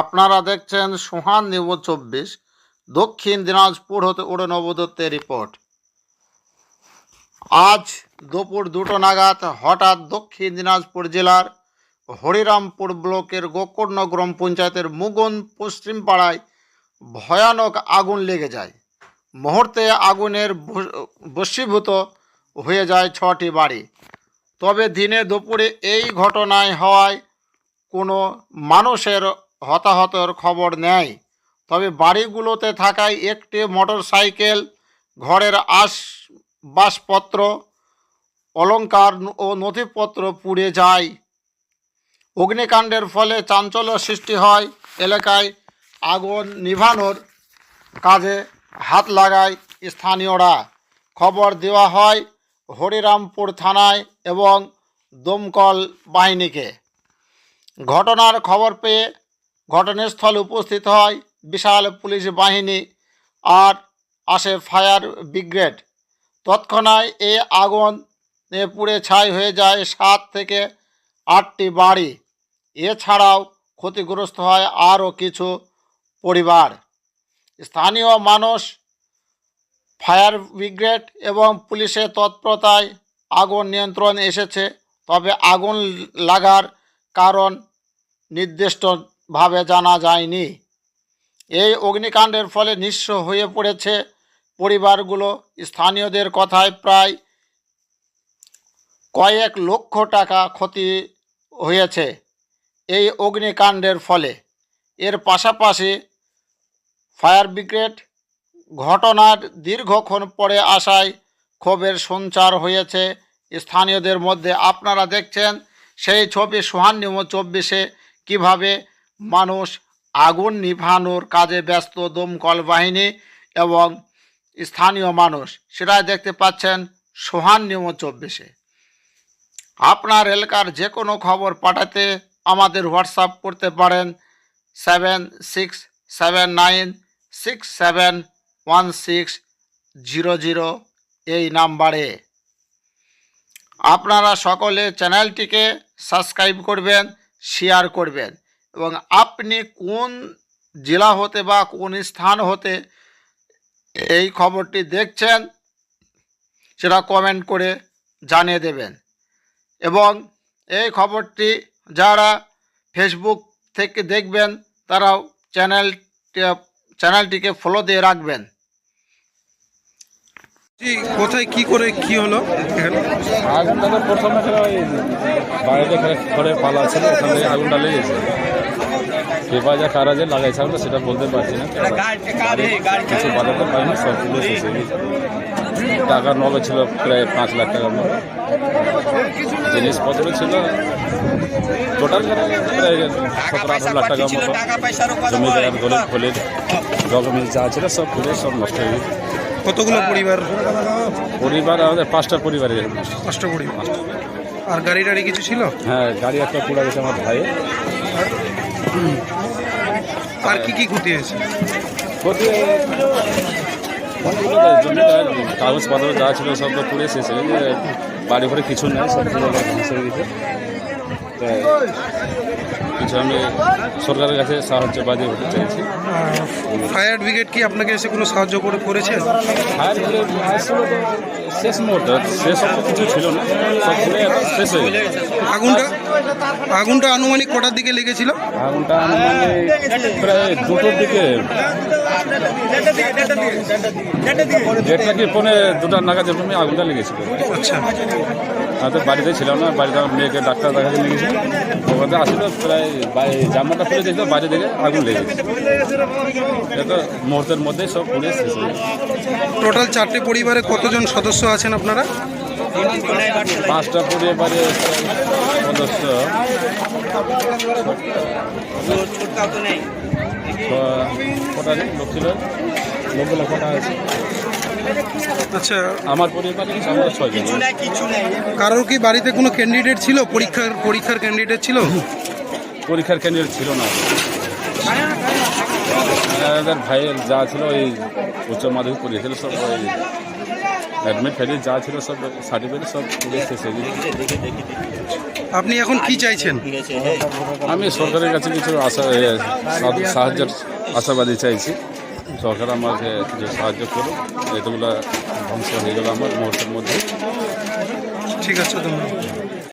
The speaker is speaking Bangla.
আপনারা দেখছেন সোহান নিউজ চব্বিশ, দক্ষিণ দিনাজপুর হতে উড়ে নবদত্তের রিপোর্ট। আজ দুপুর দুটো নাগাদ হঠাৎ দক্ষিণ দিনাজপুর জেলার হরিরামপুর ব্লকের গোকর্ণ গ্রাম পঞ্চায়েতের মুগন পশ্চিম পাড়ায় ভয়ানক আগুন লেগে যায়। মুহূর্তে আগুনের বশীভূত হয়ে যায় ছটি বাড়ি। তবে দিনে দুপুরে এই ঘটনায় হওয়ায় কোনো মানুষের হতাহতের খবর নেয় তবে বাড়িগুলোতে থাকায় একটি মোটরসাইকেল, ঘরের আসবাসপত্র, অলংকার ও নথিপত্র পুড়ে যায়। অগ্নিকাণ্ডের ফলে চাঞ্চল্য সৃষ্টি হয়। এলাকায় আগুন নিভানোর কাজে হাত লাগায় স্থানীয়রা। খবর দেওয়া হয় হরিরামপুর থানায় এবং দমকল বাহিনীকে। ঘটনার খবর পেয়ে ঘটনাস্থলে উপস্থিত হয় বিশাল পুলিশ বাহিনী আর আসে ফায়ার ব্রিগেড। তৎক্ষণাৎ এ আগুন পুড়ে ছাই হয়ে যায় সাত থেকে আটটি বাড়ি। এছাড়াও ক্ষতিগ্রস্ত হয় আরও কিছু পরিবার। স্থানীয় মানুষ, ফায়ার ব্রিগেড এবং পুলিশের তৎপরতায় আগুন নিয়ন্ত্রণ এসেছে, তবে আগুন লাগার কারণ নির্দিষ্টভাবে জানা যায়নি। এই অগ্নিকাণ্ডের ফলে নিঃস্ব হয়ে পড়েছে পরিবারগুলো। স্থানীয়দের কথায় প্রায় কয়েক লক্ষ টাকা ক্ষতি হয়েছে এই অগ্নিকাণ্ডের ফলে। এর পাশাপাশি ফায়ার ব্রিগেড ঘটনার দীর্ঘক্ষণ পরে আসায় ক্ষোভের সঞ্চার হয়েছে। স্থানীয়দের মধ্যে আপনারা দেখছেন সেই ছবি সোহান নিউজ চব্বিশে কীভাবে মানুষ আগুন নিভানোর কাজে ব্যস্ত দমকল বাহিনী এবং স্থানীয় মানুষ, সেটাই দেখতে পাচ্ছেন সোহান নিউজ চব্বিশে। আপনার এলাকার যে কোনো খবর পাঠাতে আমাদের হোয়াটসঅ্যাপ করতে পারেন seven six seven nine six seven one six zero zero এই নাম্বারে। আপনারা সকলে চ্যানেলটিকে সাবস্ক্রাইব করবেন, শেয়ার করবেন এবং আপনি কোন জেলা হতে বা কোন স্থান হতে এই খবরটি দেখছেন সেটা কমেন্ট করে জানিয়ে দেবেন। এবং এই খবরটি যারা ফেসবুক থেকে দেখবেন, তারাও চ্যানেল চ্যানেলটিকে ফলো দিয়ে রাখবেন। জি কোথায় কি করে কি হলো? এখানে? আগুনটা তো প্রথমে বাইরে এখানে ঘরে পালা ছিল ওখান থেকে আগুনটা লেগেছে এবার যা কারা যে লাগাইছে আমরা সেটা বলতে পারছি না। কিছু বাজাতে পারি না সব তুলে শেষ হয়ে গেছে টাকা নগদ ছিল প্রায় পাঁচ লাখ টাকার মতো। জিনিসপত্র ছিল। টোটাল প্রায় সতেরো আঠারো লাখ টাকার মতো। জমি জায়গার গরিব ফলের ডকুমেন্ট যা ছিল সব পুরে সব নষ্ট হয়ে গেছে। কতগুলো পরিবার? পরিবার আমাদের পাঁচটা পরিবারের পাঁচটা পরিবার। আর গাড়ি টাড়ি কিছু ছিল? হ্যাঁ গাড়ি একটা পুরা গেছে আমার ভাইয়ের। আর কি কি ক্ষতি হয়েছে? ক্ষতি জমিদার কাগজপত্র যা ছিল সব তো পুড়ে শেষ হয়ে বাড়ি ঘরে কিছু নেই সব পুরো ধ্বংস হয়ে গেছে। তো আমি সরকারের কাছে সাহায্য বাদী হতে চাইছি। ফায়ার ব্রিগেড কি আপনাকে এসে কোনো সাহায্য করে করেছে? ফায়ার ব্রিগেড তো শেষ মুহূর্তে শেষ কিছু ছিল না সব শেষ হয়ে গেছে। আগুনটা আগুনটা আনুমানিক কটার দিকে লেগেছিল? আগুনটা আনুমানিক প্রায় দুটোর দিকে দেড়টা কি পৌনে দুটার নাগাদ এরকম আগুনটা লেগেছিল? আচ্ছা। আমাদের বাড়িতে ছিলাম না বাড়িতে আমার মেয়েকে ডাক্তার দেখাতে লেগেছিল ওখানে আসছিল প্রায় বাই- জামাটা খুলে দেখল বাইরে থেকে আগুন লেগেছে এটা মুহূর্তের মধ্যেই সব পুড়ে শেষ হয়ে টোটাল চারটে পরিবারে কতজন সদস্য আছেন আপনারা? পাঁচটা পরিবারে সদস্য। ক- কটা? লোক ছিল লোকগুলো কটা আছে আচ্ছা আমার পরিবারে আমরা ছয়জন কারোর কি বাড়িতে কোনো ক্যান্ডিডেট ছিল? পরীক্ষার পরীক্ষার ক্যান্ডিডেট ছিল? পরীক্ষার ক্যান্ডিডেট ছিল না। আমাদের ভাইয়ের যা ছিল ওই উচ্চ মাধ্যমিক পড়িয়েছিল সব ওই অ্যাডমিট ফেডমিট যা ছিল সব সার্টিফিকেট সব শেষ হয়ে গেছে আপনি এখন কি চাইছেন? আমি সরকারের কাছে কিছু আশা সাহায্য- সাহায্যের আশাবাদী চাইছি। সরকার আমাকে কিছু সাহায্য করুক। এতগুলো ধ্বংস হয়ে গেল আমার মুহূর্তের মধ্যে। ঠিক আছে ধন্যবাদ।